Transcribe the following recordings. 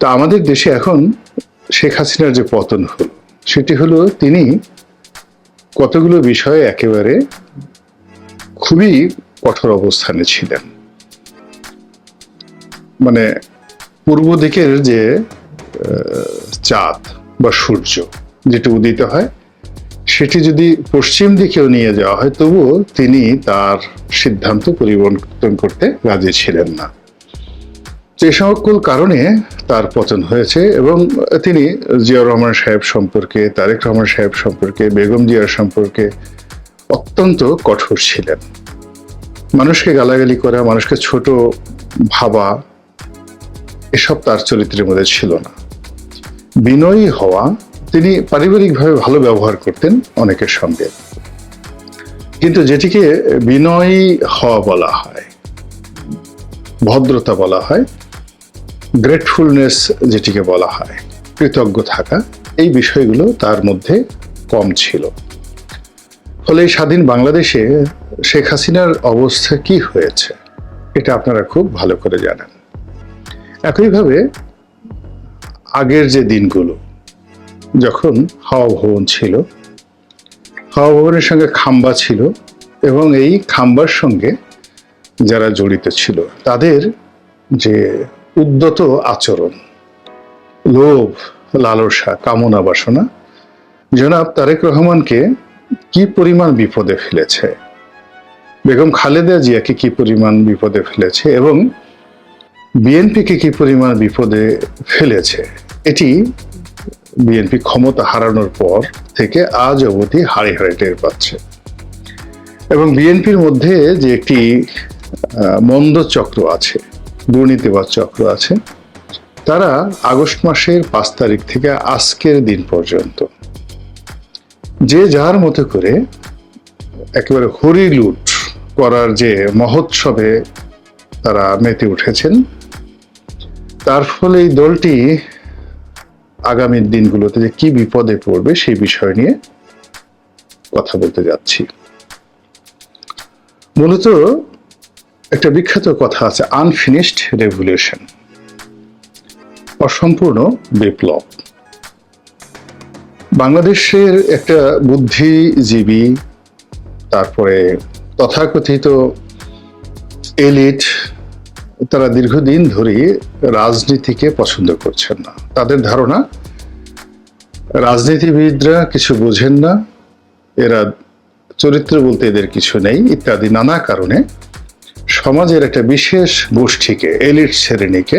তা আমাদের দেশে এখন শেখ হাসিনার যে পতন হলো, সেটি হলো তিনি কতগুলো বিষয়ে একেবারে খুবই কঠোর অবস্থানে ছিলেন। মানে পূর্ব দিকের যে চাঁদ বা সূর্য যেটা উদিত হয়, সেটি যদি পশ্চিম দিকেও নিয়ে যাওয়া হয়, তবুও তিনি তার সিদ্ধান্ত পরিবর্তন করতে রাজি ছিলেন না। যে সকল কারণে তার পতন হয়েছে এবং তিনি জিয়াউর রহমান সাহেব সম্পর্কে, তারেক রহমান সাহেব সম্পর্কে, বেগম জিয়ার সম্পর্কে অত্যন্ত কঠোর ছিলেন। মানুষকে গালাগালি করা, মানুষকে ছোট ভাবা, এসব তার চরিত্রের মধ্যে ছিল না। বিনয়ী হওয়া, তিনি পারিবারিকভাবে ভালো ব্যবহার করতেন অনেকের সঙ্গে। কিন্তু যেটিকে বিনয়ী হওয়া বলা হয়, ভদ্রতা বলা হয় গ্রেটফুলনেস যেটিকে বলা হয়, কৃতজ্ঞ থাকা, এই বিষয়গুলো তার মধ্যে কম ছিল। ফলে স্বাধীন বাংলাদেশে শেখ হাসিনার অবস্থা কি হয়েছে, এটা আপনারা খুব ভালো করে জানেন। একইভাবে আগের যে দিনগুলো, যখন হাওয়া ভবন ছিল, হাওয়া ভবনের সঙ্গে খাম্বা ছিল এবং এই খাম্বার সঙ্গে যারা জড়িত ছিল, তাদের যে উদ্যত আচরণ। লোভ, লালসা, কামনা, বাসনা। জনাব তারেক রহমানকে কি পরিমাণ বিপদে ফেলেছে? বেগম খালেদা জিয়াকে কি পরিমাণ বিপদে ফেলেছে? এবং বিএনপিকে কি পরিমাণ বিপদে ফেলেছে? এটি বিএনপি ক্ষমতা হারানোর পর থেকে আজ অবধি হাড়ি হাড়ি টের পাচ্ছে। এবং বিএনপির মধ্যে যে একটি মন্দ চক্র আছে দুর্নীতিবাদ চক্র আছে। তারা আগস্ট মাসের পাঁচ তারিখ থেকে আজকের দিন পর্যন্ত। যে যার মতো করে একেবারে হরিলুট করার যে মহোৎসবে তারা মেতে উঠেছেন, তার ফলে এই দলটি আগামী দিনগুলোতে যে কি বিপদে পড়বে সেই বিষয় নিয়ে কথা বলতে যাচ্ছি। মূলত একটা বিখ্যাত কথা আছে আনফিনিশড রেভলিউশন অসম্পূর্ণ বিপ্লব। বাংলাদেশের একটা বুদ্ধিজীবী, তারপরে তথাকথিত এলিট, তারা দীর্ঘদিন ধরে রাজনীতিকে পছন্দ করছেন না। তাদের ধারণা, রাজনীতিবিদরা কিছু বোঝেন না, এরা চরিত্র বলতে এদের কিছু নেই, ইত্যাদি নানা কারণে সমাজের একটা বিশেষ গোষ্ঠীকে, এলিট শ্রেণীকে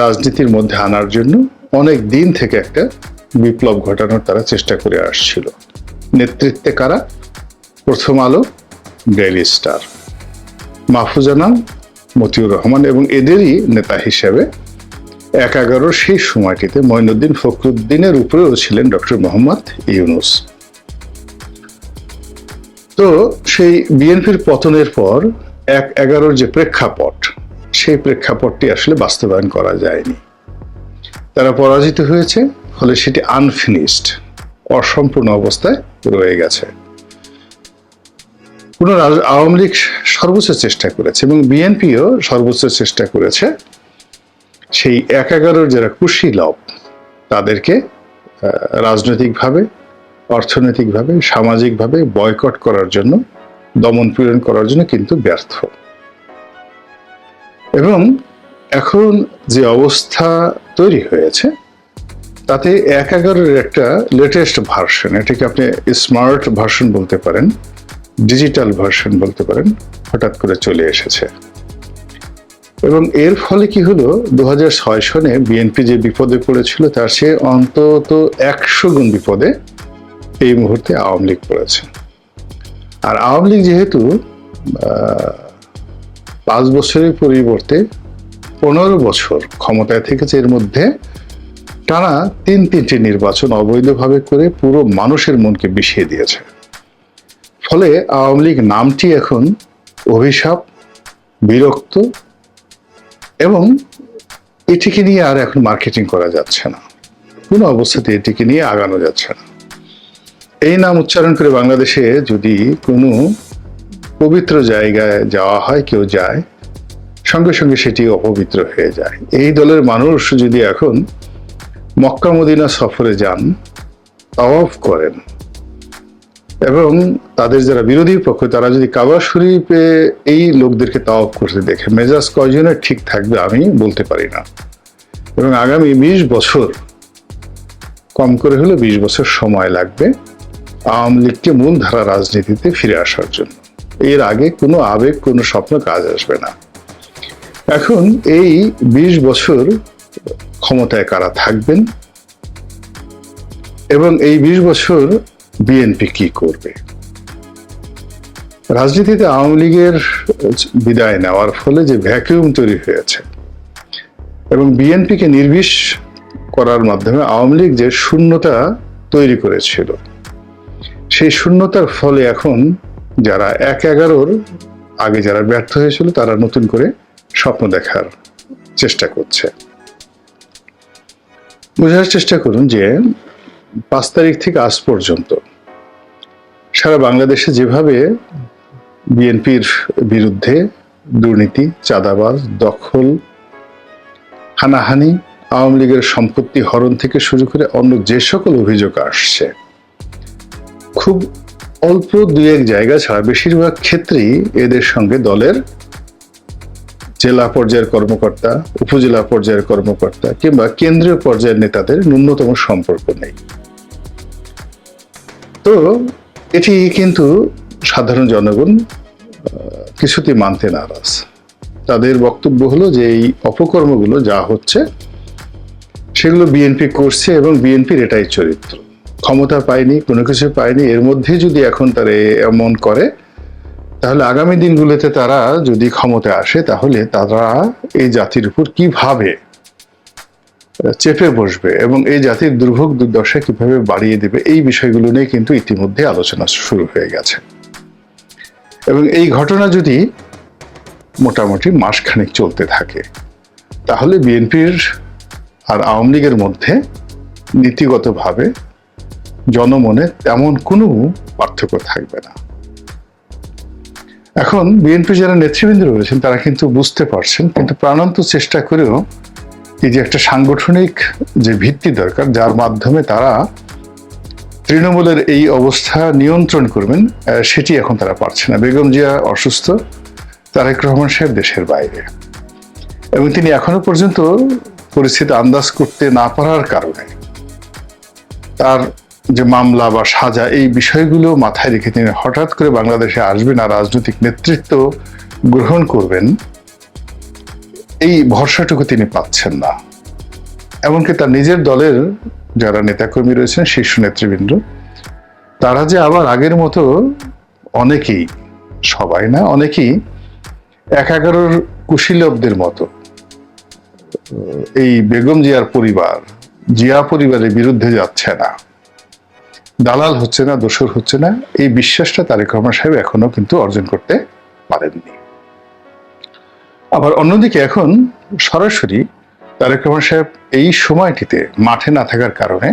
রাজনীতির মধ্যে আনার জন্য অনেক দিন থেকে একটা বিপ্লব ঘটানোর তারা চেষ্টা করে আসছিল। নেতৃত্বে কারা? Prothom Alo, Daily Star. মাহফুজানাম Motiur Rahman এবং এদেরই নেতা হিসেবে এক এগারোর সেই সময়টিতে মঈনুদ্দিন ফখরুদ্দিনের উপরেও ছিলেন ডক্টর মোহাম্মদ ইউনুস। তো সেই বিএনপির পতনের পর এক এগারোর যে প্রেক্ষাপট, সেই প্রেক্ষাপটটি আসলে বাস্তবায়ন করা যায়নি। তারা পরাজিত হয়েছে, ফলে সেটি আনফিনিশড অসম্পূর্ণ অবস্থায় রয়ে গেছে। কোন আওয়ামী লীগ সর্বোচ্চ চেষ্টা করেছে এবং বিএনপিও সর্বোচ্চ চেষ্টা করেছে সেই এক এগারোর যারা কুশীলভ তাদেরকে রাজনৈতিকভাবে, অর্থনৈতিকভাবে, সামাজিকভাবে বয়কট করার জন্য দমন পীড়ন করার জন্য কিন্তু ব্যর্থ। এবং এখন যে অবস্থা তৈরি হয়েছে, তাতে এক এগারোর একটা লেটেস্ট ভার্সন এটাকে আপনি স্মার্ট ভার্সন বলতে পারেন ডিজিটাল ভার্সন বলতে পারেন, হঠাৎ করে চলে এসেছে। এবং এর ফলে কি হলো দু ছয় সনে বিএনপি যে বিপদে পড়েছিল, তার সে অন্তত একশো গুণ বিপদে এই মুহূর্তে আওয়ামী লীগ পড়েছে। আর আওয়ামী লীগ যেহেতু পাঁচ বছরের পরিবর্তে পনেরো বছর ক্ষমতায় থেকেছে এর মধ্যে, টানা তিন তিনটি নির্বাচন অবৈধভাবে করে পুরো মানুষের মনকে বিষিয়ে দিয়েছে। ফলে আওয়ামী লীগ নামটি এখন অভিশাপ, বিরক্ত এবং এটিকে নিয়ে আর এখন মার্কেটিং করা যাচ্ছে না। কোনো অবস্থাতে এটিকে নিয়ে আগানো যাচ্ছে না। এই নাম উচ্চারণ করে বাংলাদেশে যদি কোনো পবিত্র জায়গায় যাওয়া হয়, কেউ যায়, সঙ্গে সঙ্গে সেটি অপবিত্র হয়ে যায়। এই দলের মানুষ যদি এখন মক্কা মদিনা সফরে যান, তাওয়াফ করেন, এবং তাদের যারা বিরোধী পক্ষ, তারা যদি কাবা শরীফে এই লোকদেরকে তাওয়াফ করতে দেখে, মেজাজ কয়জনের ঠিক থাকবে আমি বলতে পারি না। এবং আগামী বিশ বছর, কম করে হলে বিশ বছর সময় লাগবে। আওয়ামী লীগকে মূলধারা রাজনীতিতে ফিরে আসার জন্য। এর আগে কোনো আবেগ, কোনো স্বপ্ন কাজ আসবে না। এখন এই বিশ বছর ক্ষমতায় কারা থাকবেন? এবং এই বিশ বছর বিএনপি কি করবে? রাজনীতিতে আওয়ামী লীগের বিদায় নেওয়ার ফলে যে ভ্যাকিউম তৈরি হয়েছে এবং বিএনপিকে নির্বিষ করার মাধ্যমে আওয়ামী লীগ যে শূন্যতা তৈরি করেছিল সেই শূন্যতার ফলে এখন যারা এক এগারোর আগে যারা ব্যর্থ হয়েছিল, তারা নতুন করে স্বপ্ন দেখার চেষ্টা করছে। বোঝার চেষ্টা করুন যে পাঁচ তারিখ থেকে আজ পর্যন্ত সারা বাংলাদেশে যেভাবে বিএনপির বিরুদ্ধে দুর্নীতি, চাঁদাবাজ, দখল, হানাহানি, আওয়ামী লীগের সম্পত্তি হরণ থেকে শুরু করে অন্য যে সকল অভিযোগ আসছে খুব অল্প দু এক জায়গা ছাড়া বেশিরভাগ ক্ষেত্রেই এদের সঙ্গে দলের জেলা পর্যায়ের কর্মকর্তা, উপজেলা পর্যায়ের কর্মকর্তা কিংবা কেন্দ্রীয় পর্যায়ের নেতাদের ন্যূনতম সম্পর্ক নেই। তো এটি কিন্তু সাধারণ জনগণ কিছুতেই মানতে নারাজ। তাদের বক্তব্য হলো যে এই অপকর্মগুলো যা হচ্ছে, সেগুলো বিএনপি করছে এবং বিএনপির এটাই চরিত্র। ক্ষমতা পায়নি, কোনো কিছু পায়নি, এর মধ্যে যদি এখন তারা এমন করে, তাহলে আগামী দিনগুলোতে তারা যদি ক্ষমতা আসে, তাহলে তারা এই জাতির উপর কীভাবে চেপে বসবে এবং এই জাতির দুর্ভোগ দুর্দশা কীভাবে বাড়িয়ে দেবে, এই বিষয়গুলো নিয়ে কিন্তু ইতিমধ্যে আলোচনা শুরু হয়ে গেছে। এবং এই ঘটনা যদি মোটামুটি মাসখানেক চলতে থাকে, তাহলে বিএনপির আর আওয়ামী লীগের মধ্যে নীতিগতভাবে জনমনে তেমন কোনো পার্থক্য থাকবে না। এখন বিএনপি যারা নেতৃবৃন্দ রয়েছেন, তারা কিন্তু বুঝতে পারছেন, কিন্তু প্রাণান্ত চেষ্টা করেও এই যে একটা সাংগঠনিক যে ভিত্তি দরকার, যার মাধ্যমে তারা তৃণমূলের এই অবস্থা নিয়ন্ত্রণ করবেন সেটি এখন তারা পারছে না। বেগম জিয়া অসুস্থ, তারেক রহমান সাহেব দেশের বাইরে। এবং তিনি এখনও পর্যন্ত পরিস্থিতি আন্দাজ করতে না পারার কারণে তার যে মামলা বা সাজা, এই বিষয়গুলো মাথায় রেখে তিনি হঠাৎ করে বাংলাদেশে আসবেন আর রাজনৈতিক নেতৃত্ব গ্রহণ করবেন, এই ভরসাটুকু তিনি পাচ্ছেন না। এমনকি তার নিজের দলের যারা নেতাকর্মী রয়েছেন, শীর্ষ নেতৃবৃন্দ, তারা যে আবার আগের মতো অনেকেই, সবাই না, অনেকেই এক এগারোর কুশীলবদের মতো, এই বেগম জিয়ার পরিবার, জিয়া পরিবারের বিরুদ্ধে যাচ্ছে না। দালাল হচ্ছে না, দোষর হচ্ছে না, এই বিশ্বাসটা তারেক রহমান সাহেব এখনও কিন্তু অর্জন করতে পারেননি। আবার অন্যদিকে এখন সরাসরি তারেক রহমান সাহেব এই সময়টিতে মাঠে না থাকার কারণে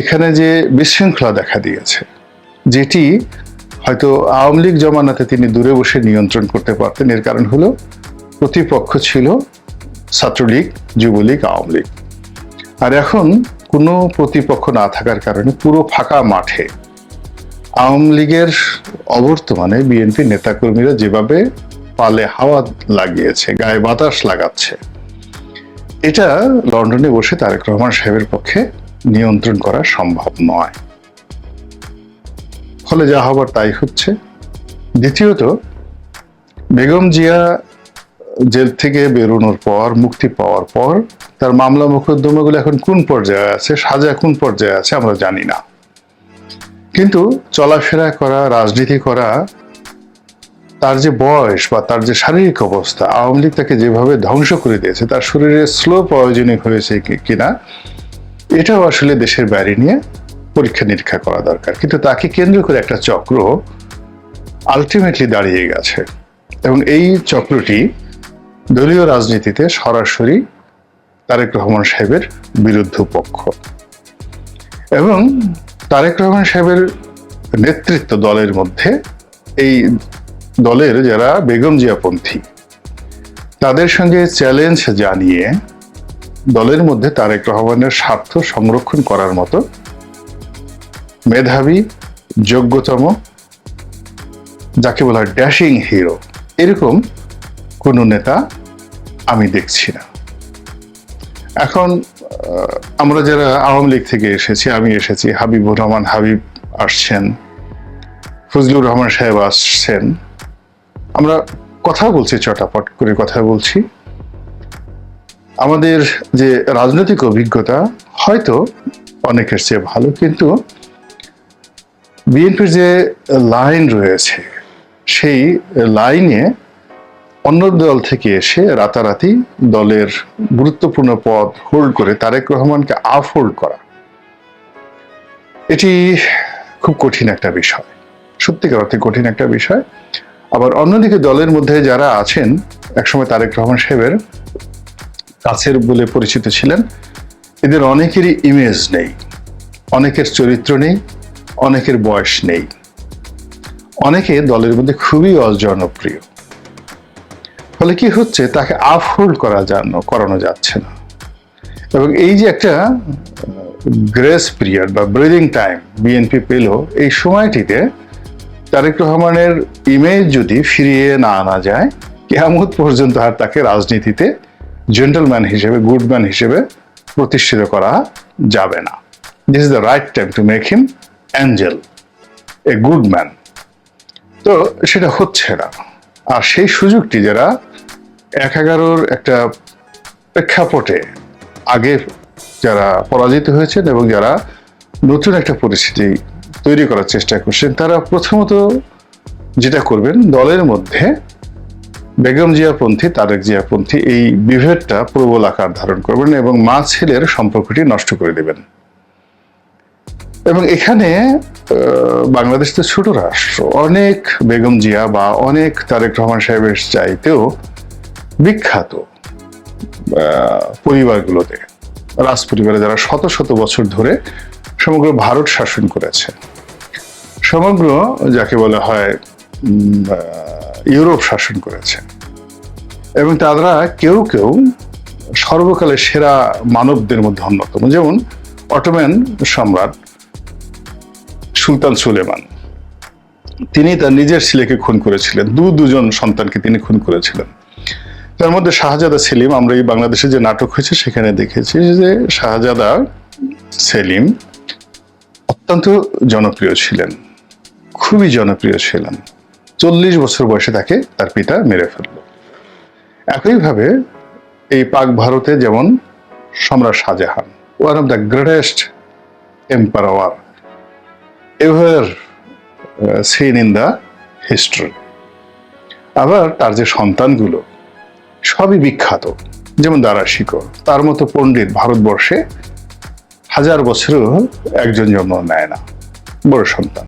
এখানে যে বিশৃঙ্খলা দেখা দিয়েছে, যেটি হয়তো আওয়ামী লীগ জমানাতে তিনি দূরে বসে নিয়ন্ত্রণ করতে পারতেন, এর কারণ হলো প্রতিপক্ষ ছিল ছাত্রলীগ, যুবলীগ, আওয়ামী লীগ। আর এখন কোনো প্রতিপক্ষ না থাকার কারণে পুরো ফাঁকা মাঠে আওয়ামী লীগের অবর্তমানে বিএনপি নেতাকর্মীরা যেভাবে পালে হাওয়া লাগিয়েছে, গায়ে বাতাস লাগাচ্ছে, এটা লন্ডনে বসে তারেক রহমান সাহেবের পক্ষে নিয়ন্ত্রণ করা সম্ভব নয়। ফলে যা হবার তাই হচ্ছে। দ্বিতীয়ত, বেগম জিয়া জেল থেকে বেরোনোর পর, মুক্তি পাওয়ার পর, তার মামলা মোকদ্দমাগুলো এখন কোন পর্যায়ে আছে, সাজা কোন পর্যায়ে আছে আমরা জানি না। কিন্তু চলাফেরা করা, রাজনীতি করা, তার যে বয়স বা তার যে শারীরিক অবস্থা, আওয়ামী লীগ তাকে যেভাবে ধ্বংস করে দিয়েছে, তার শরীরে স্লো পয়জনিক হয়েছে কিনা, এটাও আসলে দেশের বাইরে নিয়ে পরীক্ষা নিরীক্ষা করা দরকার। কিন্তু তাকে কেন্দ্র করে একটা চক্র আলটিমেটলি দাঁড়িয়ে গেছে। এবং এই চক্রটি দলীয় রাজনীতিতে সরাসরি তারেক রহমান সাহেবের বিরুদ্ধ পক্ষ। এবং তারেক রহমান সাহেবের নেতৃত্ব দলের মধ্যে এই দলের যারা বেগম জিয়াপন্থী, তাদের সঙ্গে চ্যালেঞ্জ জানিয়ে দলের মধ্যে তারেক রহমানের স্বার্থ সংরক্ষণ করার মতো মেধাবী, যোগ্যতম, যাকে বলা হয় ড্যাশিং হিরো এরকম কোনো নেতা আমি দেখছি না। এখন আমরা যারা আওয়ামী লীগ থেকে এসেছি, আমি এসেছি, হাবিবুর রহমান হাবিব আসছেন, ফজলুর রহমান সাহেব আসছেন, আমরা কথা বলছি, চটাপট করে কথা বলছি। আমাদের যে রাজনৈতিক অভিজ্ঞতা, হয়তো অনেকের চেয়ে ভালো, কিন্তু বিএনপির যে লাইন রয়েছে, সেই লাইনে অন্য দল থেকে এসে রাতারাতি দলের গুরুত্বপূর্ণ পদ হোল্ড করে তারেক রহমানকে আফ হোল্ড করা। এটি খুব কঠিন একটা বিষয়। সত্যিকার অর্থে কঠিন একটা বিষয়। আবার অন্যদিকে দলের মধ্যে যারা আছেন, একসময় তারেক রহমান সাহেবের কাছের বলে পরিচিত ছিলেন, এদের অনেকেরই ইমেজ নেই, অনেকের চরিত্র নেই, অনেকের বয়স নেই। অনেকে দলের মধ্যে খুবই অজনপ্রিয়। ফলে কি হচ্ছে? তাকে আফহোল্ড করা যান, করানো যাচ্ছে না। এবং এই যে একটা গ্রেস পিরিয়ড বা ব্রিদিং টাইম বিএনপি পেল, এই সময়টিতে তারেক রহমানের ইমেজ যদি ফিরিয়ে না আনা যায়, কেয়ামত পর্যন্ত আর তাকে রাজনীতিতে জেন্টলম্যান হিসেবে, গুডম্যান হিসেবে প্রতিষ্ঠিত করা যাবে না। This is the right time to make him angel a good man তো সেটা হচ্ছে না। আর সেই সুযোগটি যারা এক এগারোর একটা প্রেক্ষাপটে আগে যারা পরাজিত হয়েছেন এবং যারা নতুন একটা পরিস্থিতি তৈরি করার চেষ্টা করছেন, তারা প্রথমত যেটা করবেন, দলের মধ্যে বেগম জিয়াপন্থী, তারেক জিয়াপন্থী এই বিভেদটা প্রবল আকার ধারণ করবেন এবং মা ছেলের সম্পর্কটি নষ্ট করে দেবেন। এবং এখানে বাংলাদেশ তো ছোট রাষ্ট্র, অনেক বেগম জিয়া বা অনেক তারেক রহমান সাহেবের চাইতেও বিখ্যাত পরিবারগুলোতে। রাজ পরিবারে যারা শত শত বছর ধরে সমগ্র ভারত শাসন করেছে। সমগ্র যাকে বলা হয় ইউরোপ শাসন করেছে। এবং তারা কেউ কেউ সর্বকালের সেরা মানবদের মধ্যে অন্যতম। যেমন অটোম্যান সম্রাট সুলতান সুলেমান। তিনি তার নিজের ছেলেকে খুন করেছিলেন। দু দুজন সন্তানকে তিনি খুন করেছিলেন। তার মধ্যে শাহজাদা সেলিম, আমরা এই বাংলাদেশে যে নাটক হয়েছে সেখানে দেখেছি যে শাহজাদা সেলিম অত্যন্ত জনপ্রিয় ছিলেন, খুবই জনপ্রিয় ছিলেন। চল্লিশ বছর বয়সে তাকে তার পিতা মেরে ফেলল। একইভাবে এই পাক ভারতে যেমন সম্রাট Shahjahan one of the greatest emperor ever seen in the history আবার তার যে সন্তানগুলো সবই বিখ্যাত। যেমন দারা শিকর তার মতো পণ্ডিত ভারতবর্ষে হাজার বছরেও একজন জন্ম নেয় না। বড় সন্তান।